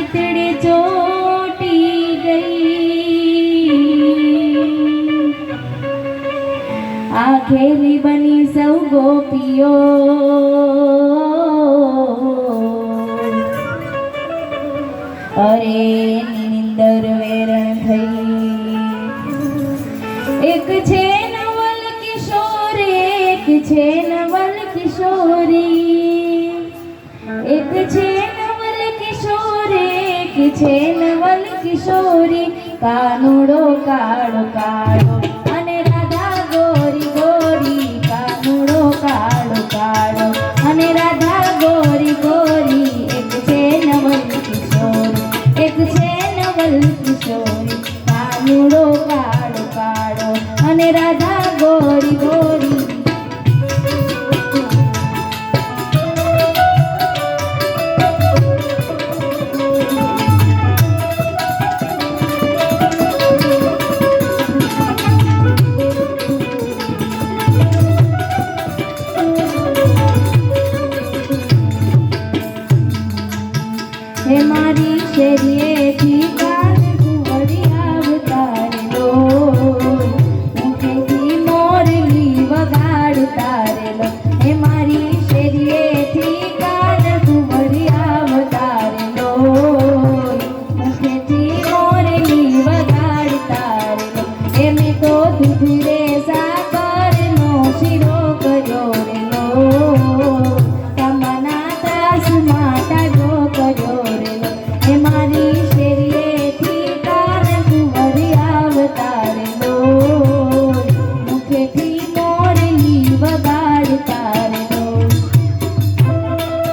ચિતડે ચોટી ગઈ. આખેલી બની સૌ ગોપીઓ. વેરણ થઈ. એક છે નવલ એક છે નવલ કિશોરી. એક છે નવલ કિશોરી, કાનુડો કાળો કાળો અને રાધા ગોરી ગોરી, કાનુડો કાળો કાળો અને રાધા ગોરી ગોરી, એક છે નવલ કિશોરી, એક છે નવલ કિશોરી, કાનુડો કાળો કાળો અને રાધા ગોરી ગોરી છે મારી શેરીએથી કાન કુંવરી આવતાર લો. ઊંઘેથી વગાડ તારેલો હે શેરીએથી કાન કુંવરી આવતાર લો. ઊંઘેથી મોરલી વગાડ તારેલો એ મેં